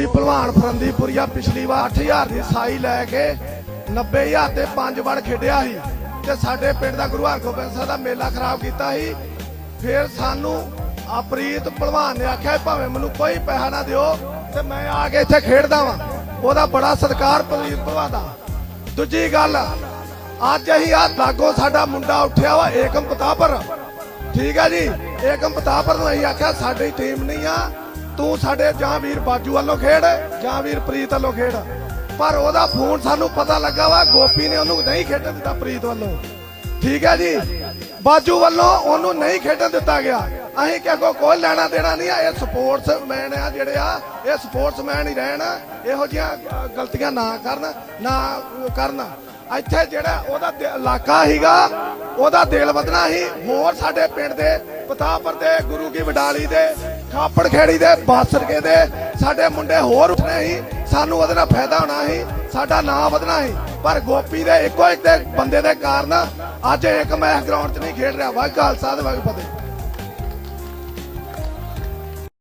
ਵੀ ਭਲਵਾਨ ਫਰੰਦੀਪੁਰੀਆ ਪਿਛਲੀ ਵਾਰ 8000 ਦੀ ਸਾਈ ਲੈ ਕੇ 90000 ਤੇ ਪੰਜ ਵੜ ਖੇਡਿਆ ਸੀ ਤੇ ਸਾਡੇ ਪਿੰਡ ਦਾ ਗੁਰੂ ਹਰਗੋਬਿੰਦ ਸਾਹਿਬ ਦਾ ਮੇਲਾ ਖਰਾਬ ਕੀਤਾ ਸੀ। ਫਿਰ ਸਾਨੂੰ ਆਪਰੀਤ ਭਲਵਾਨ ਨੇ ਆਖਿਆ ਭਾਵੇਂ ਮੈਨੂੰ ਕੋਈ ਪੈਸਾ ਨਾ ਦਿਓ ਤੇ ਮੈਂ ਆ ਕੇ ਇੱਥੇ ਖੇਡਦਾ ਵਾਂ। ਉਹਦਾ ਬੜਾ ਸਤਿਕਾਰ ਪ੍ਰੀਤ ਭਲਵਾਨ ਦਾ। ਦੂਜੀ ਗੱਲ, ਅੱਜ ਅਸੀਂ ਆ ਲਾਗੋ ਸਾਡਾ ਮੁੰਡਾ ਉੱਠਿਆ ਵਾ, ਏਕਮ ਪਤਾਪਰ ਠੀਕ ਆ ਜੀ, ਏਕਮ ਪਤਾਪਰ ਨੂੰ ਅਸੀਂ ਆਖਿਆ, ਸਾਡੀ ਟੀਮ ਨਹੀਂ ਆ ਤੂੰ ਸਾਡੇ ਜਾਂ ਵੀਰ ਬਾਜੂ ਵੱਲੋਂ ਖੇਡ, ਜਾਂ ਵੀਰ ਪ੍ਰੀਤ ਵੱਲੋਂ ਖੇਡ। ਪਰ ਉਹਦਾ ਫੋਨ ਸਾਨੂੰ ਪਤਾ ਲੱਗਾ ਵਾ, ਗੋਪੀ ਨੇ ਉਹਨੂੰ ਨਹੀਂ ਖੇਡਣ ਦਿੱਤਾ ਪ੍ਰੀਤ ਵੱਲੋਂ। ਠੀਕ ਹੈ ਜੀ? ਬਾਜੂ ਵੱਲੋਂ ਉਹਨੂੰ ਨਹੀਂ ਖੇਡਣ ਦਿੱਤਾ ਗਿਆ। ਅਸੀਂ ਕਿਹਾ ਕੋ ਕੋਈ ਲੈਣਾ ਦੇਣਾ ਨਹੀਂ ਆ, ਇਹ ਸਪੋਰਟਸਮੈਨ ਆ ਜਿਹੜੇ ਆ, ਇਹ ਸਪੋਰਟਸਮੈਨ ਹੀ ਰਹਿਣ, ਇਹੋ ਜਿਹੀਆਂ ਗਲਤੀਆਂ ਨਾ ਕਰਨ ਨਾ ਕਰਨ। ਇੱਥੇ ਜਿਹੜਾ ਉਹਦਾ ਇਲਾਕਾ ਸੀਗਾ, ਉਹਦਾ ਦਿਲ ਵਧਣਾ ਸੀ। ਹੋਰ ਸਾਡੇ ਪਿੰਡ ਦੇ ਪਤਾਪਰ ਦੇ, ਗੁਰੂ ਕੀ ਵਡਾਲੀ ਦੇ ਖਾਪੜ ਖੇੜੀ ਦੇ ਬਾਸਰਕੇ ਦੇ। ਸਾਡੇ ਮੁੰਡੇ ਹੋਰ ਉੱਠਣੇ ਸੀ। ਸਾਨੂੰ ਉਹਦੇ ਨਾਲ ਫਾਇਦਾ ਹੋਣਾ ਸੀ। ਸਾਡਾ ਨਾਂ ਵਧਣਾ ਸੀ। ਪਰ ਗੋਪੀ ਦੇ ਇੱਕੋ ਇੱਕ ਦੇ ਬੰਦੇ ਦੇ ਕਾਰਨ ਅੱਜ ਇੱਕ ਮੈਚ ਗਰਾਊਂਡ 'ਚ ਨਹੀਂ ਖੇਡ ਰਿਹਾ। ਵਾਹ ਖਾਲਸਾ ਤੇ ਵਾਹ ਫਤਿਹ।